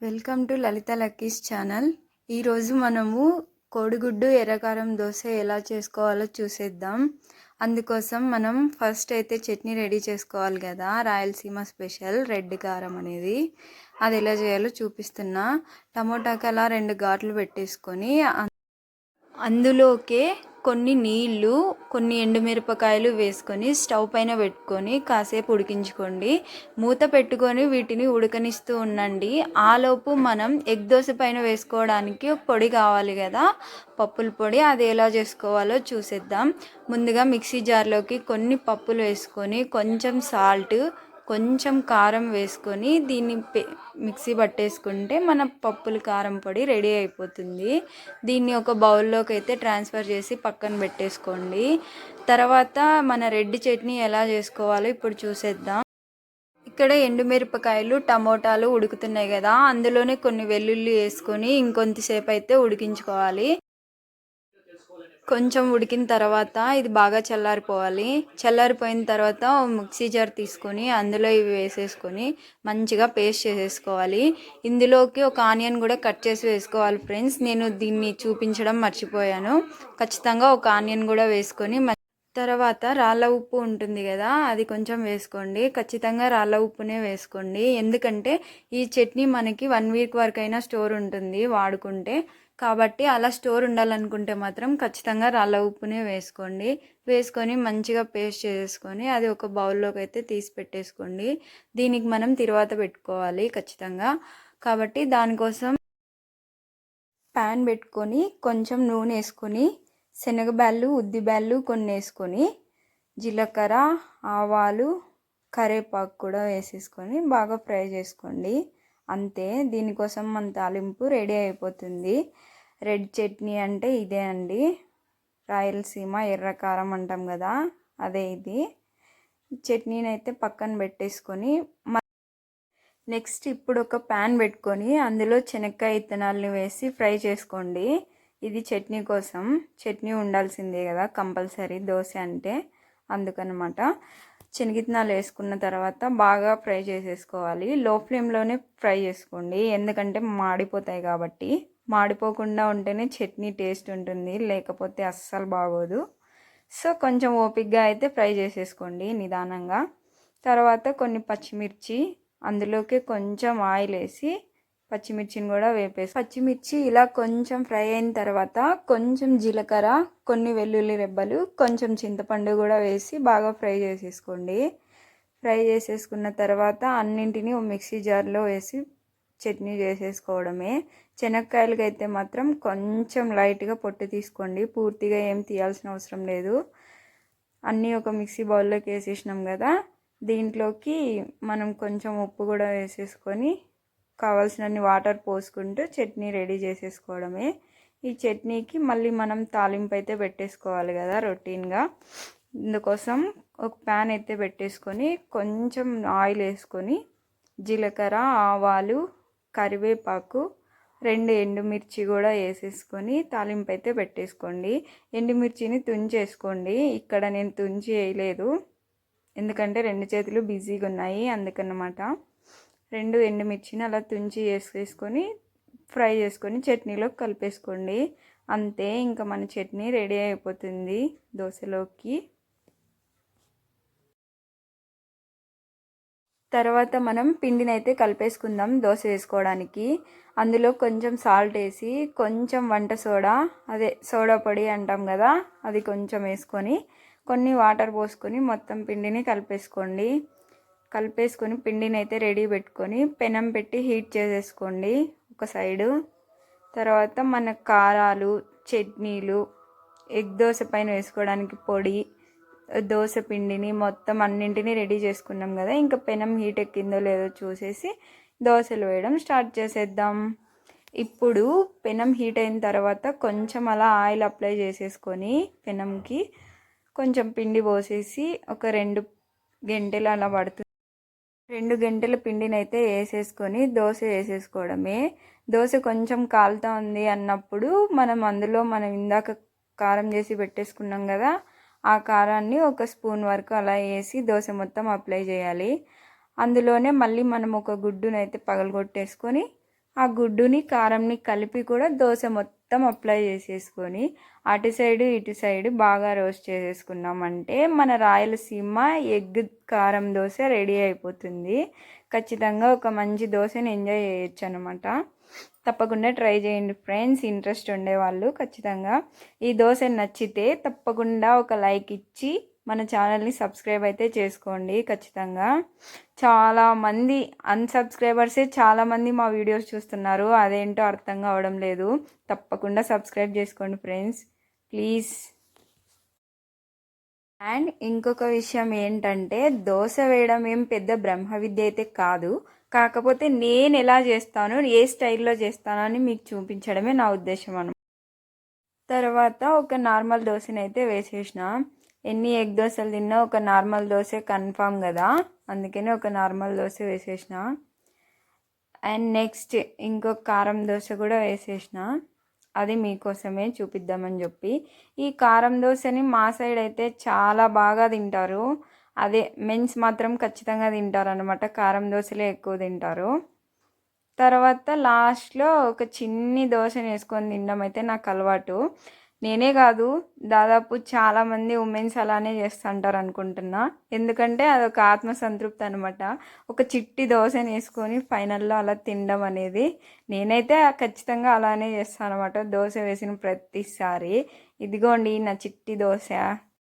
Welcome to Lalitha lucky's channel. ఈరోజు మనము కోడిగుడ్డు ఎర్రకారం దోశ ఎలా చేసుకోవాలో చూసేద్దాం. అందుకోసం మనం ఫస్ట్ అయితే చట్నీ రెడీ చేసుకోవాలి కదా రాయలసీమ స్పెషల్ రెడ్ కారం అనేది. అది ఎలా చేయాలో చూపిస్తున్నా. టమోటాకి అలా రెండు ఘాట్లు పెట్టేసుకొని అందులోకే కొన్ని నీళ్ళు కొన్ని ఎండుమిరపకాయలు వేసుకొని స్టవ్ పైన పెట్టుకొని కాసేపు ఉడికించుకోండి. మూత పెట్టుకొని వీటిని ఉడకనిస్తూ ఉండండి. ఆలోపు మనం ఎగ్ దోశ పైన వేసుకోవడానికి పొడి కావాలి కదా. పప్పుల పొడి అది ఎలా చేసుకోవాలో చూసేద్దాం. ముందుగా మిక్సీ జార్లోకి కొన్ని పప్పులు వేసుకొని కొంచెం సాల్ట్ కొంచెం కారం వేసుకొని దీన్ని మిక్సీ పట్టేసుకుంటే మన పప్పుల కారం పొడి రెడీ అయిపోతుంది. దీన్ని ఒక బౌల్లోకి అయితే ట్రాన్స్ఫర్ చేసి పక్కన పెట్టేసుకోండి. తర్వాత మన రెడ్ చట్నీ ఎలా చేసుకోవాలో ఇప్పుడు చూసేద్దాం. ఇక్కడ ఎండుమిరపకాయలు టమోటాలు ఉడుకుతున్నాయి కదా అందులోనే కొన్ని వెల్లుల్లి వేసుకొని ఇంకొంతసేపు అయితే ఉడికించుకోవాలి. కొంచెం ఉడికిన తర్వాత ఇది బాగా చల్లారిపోవాలి. చల్లారిపోయిన తర్వాత మిక్సీ జార్ తీసుకొని అందులో ఇవి వేసేసుకొని మంచిగా పేస్ట్ చేసేసుకోవాలి. ఇందులోకి ఒక ఆనియన్ కూడా కట్ చేసి వేసుకోవాలి ఫ్రెండ్స్. నేను దీన్ని చూపించడం మర్చిపోయాను. ఖచ్చితంగా ఒక ఆనియన్ కూడా వేసుకొని తర్వాత రాళ్ళ ఉప్పు ఉంటుంది కదా అది కొంచెం వేసుకోండి. ఖచ్చితంగా రాళ్ళ ఉప్పునే వేసుకోండి. ఎందుకంటే ఈ చట్నీ మనకి వన్ వీక్ వరకు అయినా స్టోర్ ఉంటుంది వాడుకుంటే. కాబట్టి అలా స్టోర్ ఉండాలనుకుంటే మాత్రం ఖచ్చితంగా రాళ్ళ ఉప్పునే వేసుకోండి. వేసుకొని మంచిగా పేస్ట్ చేసుకొని అది ఒక బౌల్లోకి అయితే తీసి పెట్టేసుకోండి. దీనికి మనం తిరువాత పెట్టుకోవాలి ఖచ్చితంగా. కాబట్టి దానికోసం ప్యాన్ పెట్టుకొని కొంచెం నూనె వేసుకొని శనగబ్యాళ్ళు ఉద్దిబ్యాళ్ళు కొన్ని వేసుకొని జీలకర్ర ఆవాలు కరివేపాకు కూడా వేసేసుకొని బాగా ఫ్రై చేసుకోండి. అంతే దీనికోసం మన తాలింపు రెడీ అయిపోతుంది. రెడ్ చట్నీ అంటే ఇదే అండి. రాయలసీమ ఎర్రకారం అంటాం కదా అదే ఇది. చట్నీని అయితే పక్కన పెట్టేసుకొని మ- నెక్స్ట్ ఇప్పుడు ఒక ప్యాన్ పెట్టుకొని అందులో శనక్కాయ విత్తనాలను వేసి ఫ్రై చేసుకోండి. ఇది చట్నీ కోసం. చట్నీ ఉండాల్సిందే కదా కంపల్సరీ దోశ అంటే అందుకనమాట. శనగిత్తనాలు వేసుకున్న తర్వాత బాగా ఫ్రై చేసేసుకోవాలి. లో ఫ్లేమ్లోనే ఫ్రై చేసుకోండి. ఎందుకంటే మాడిపోతాయి కాబట్టి. మాడిపోకుండా ఉంటేనే చట్నీ టేస్ట్ ఉంటుంది. లేకపోతే అస్సలు బాగోదు. సో కొంచెం ఓపిక్గా అయితే ఫ్రై చేసేసుకోండి నిదానంగా. తర్వాత కొన్ని పచ్చిమిర్చి అందులోకి కొంచెం ఆయిల్ వేసి పచ్చిమిర్చిని కూడా వేపేసి పచ్చిమిర్చి ఇలా కొంచెం ఫ్రై అయిన తర్వాత కొంచెం జీలకర్ర కొన్ని వెల్లుల్లి రెబ్బలు కొంచెం చింతపండు కూడా వేసి బాగా ఫ్రై చేసేసుకోండి. ఫ్రై చేసేసుకున్న తర్వాత అన్నింటినీ ఓ మిక్సీ జార్లో వేసి చట్నీ చేసేసుకోవడమే. శనక్కాయలకి అయితే మాత్రం కొంచెం లైట్గా పొట్టు తీసుకోండి పూర్తిగా ఏం తీయాల్సిన అవసరం లేదు. అన్నీ ఒక మిక్సీ బౌల్లోకి వేసేసినాం కదా దీంట్లోకి మనం కొంచెం ఉప్పు కూడా వేసేసుకొని కావాల్సినన్ని వాటర్ పోసుకుంటూ చట్నీ రెడీ చేసేసుకోవడమే. ఈ చట్నీకి మళ్ళీ మనం తాలింపు అయితే పెట్టేసుకోవాలి కదా రొటీన్గా. ఇందుకోసం ఒక ప్యాన్ అయితే పెట్టేసుకొని కొంచెం ఆయిల్ వేసుకొని జీలకర్ర ఆవాలు కరివేపాకు రెండు ఎండుమిర్చి కూడా వేసేసుకొని తాలింపు అయితే పెట్టేసుకోండి. ఎండుమిర్చిని తుంచేసుకోండి. ఇక్కడ నేను తుంచి వేయలేదు ఎందుకంటే రెండు చేతులు బిజీగా ఉన్నాయి. అందుకన్నమాట. రెండు ఎండుమిర్చిని అలా తుంచి వేసేసుకొని ఫ్రై చేసుకొని చట్నీలోకి కలిపేసుకోండి. అంతే ఇంకా మన చట్నీ రెడీ అయిపోతుంది దోశలోకి. తర్వాత మనం పిండిని అయితే కలిపేసుకుందాం దోశ వేసుకోవడానికి. అందులో కొంచెం సాల్ట్ వేసి కొంచెం వంట సోడా అదే సోడా పొడి అంటాం కదా అది కొంచెం వేసుకొని కొన్ని వాటర్ పోసుకొని మొత్తం పిండిని కలిపేసుకోండి. కలిపేసుకొని పిండిని అయితే రెడీ పెట్టుకొని పెనం పెట్టి హీట్ చేసేసుకోండి ఒక సైడు. తర్వాత మన కారాలు చట్నీలు ఎగ్ దోశ పైన వేసుకోవడానికి పొడి దోశ పిండిని మొత్తం అన్నింటినీ రెడీ చేసుకున్నాం కదా. ఇంకా పెనం హీట్ ఎక్కిందో లేదో చూసేసి దోశలు వేయడం స్టార్ట్ చేసేద్దాం. ఇప్పుడు పెనం హీట్ అయిన తర్వాత కొంచెం అలా ఆయిల్ అప్లై చేసేసుకొని పెనంకి కొంచెం పిండి పోసేసి ఒక రెండు గంటలు అలా పడుతుంది. రెండు గంటల పిండినైతే వేసేసుకొని దోశ వేసేసుకోవడమే. దోశ కొంచెం కాలుతా ఉంది అన్నప్పుడు మనం అందులో మనం ఇందాక కారం చేసి పెట్టేసుకున్నాం కదా ఆ కారాన్ని ఒక స్పూన్ వరకు అలా వేసి దోశ మొత్తం అప్లై చేయాలి. అందులోనే మళ్ళీ మనం ఒక గుడ్డునైతే పగలగొట్టేసుకొని ఆ గుడ్డుని కారంని కలిపి కూడా దోశ మొత్తం మొత్తం అప్లై చేసేసుకొని అటు సైడ్ ఇటు సైడ్ బాగా రోస్ట్ చేసేసుకున్నామంటే మన రాయలసీమ ఎగ్ కారం దోశ రెడీ అయిపోతుంది. ఖచ్చితంగా ఒక మంచి దోశని ఎంజాయ్ చేయొచ్చు అనమాట తప్పకుండా ట్రై చేయండి ఫ్రెండ్స్ ఇంట్రెస్ట్ ఉండేవాళ్ళు ఖచ్చితంగా. ఈ దోశ నచ్చితే తప్పకుండా ఒక లైక్ ఇచ్చి మన ఛానల్ని సబ్స్క్రైబ్ అయితే చేసుకోండి ఖచ్చితంగా. చాలామంది అన్సబ్స్క్రైబర్సే చాలామంది మా వీడియోస్ చూస్తున్నారు. అదేంటో అర్థం కావడం లేదు. తప్పకుండా సబ్స్క్రైబ్ చేసుకోండి ఫ్రెండ్స్ ప్లీజ్ అండ్ ఇంకొక విషయం ఏంటంటే దోశ వేయడం ఏం పెద్ద బ్రహ్మ విద్య అయితే కాదు. కాకపోతే నేను ఎలా చేస్తాను ఏ స్టైల్లో చేస్తాను అని మీకు చూపించడమే నా ఉద్దేశం అనమాట తర్వాత ఒక నార్మల్ దోశని అయితే వేసేసిన. ఎన్ని ఎగ్ దోశలు తిన్నా ఒక నార్మల్ దోశ కన్ఫామ్ కదా. అందుకని ఒక నార్మల్ దోశ వేసేసిన. అండ్ నెక్స్ట్ ఇంకొక కారం దోశ కూడా వేసేసిన. అది మీకోసమే చూపిద్దామని చెప్పి. ఈ కారం దోశని మా సైడ్ అయితే చాలా బాగా తింటారు. అదే మెన్స్ మాత్రం ఖచ్చితంగా తింటారు అనమాట కారం దోశలే ఎక్కువ తింటారు. తర్వాత లాస్ట్లో ఒక చిన్ని దోశని వేసుకొని తినడం అయితే నాకు అలవాటు. నేనే కాదు దాదాపు చాలామంది ఉమెన్స్ అలానే చేస్తుంటారు అనుకుంటున్నా. ఎందుకంటే అదొక ఆత్మసంతృప్తి అనమాట ఒక చిట్టి దోశని వేసుకొని ఫైనల్లో అలా తినడం అనేది నేనైతే ఖచ్చితంగా అలానే చేస్తాను అనమాట దోశ వేసిన ప్రతిసారి. ఇదిగోండి నా చిట్టి దోశ.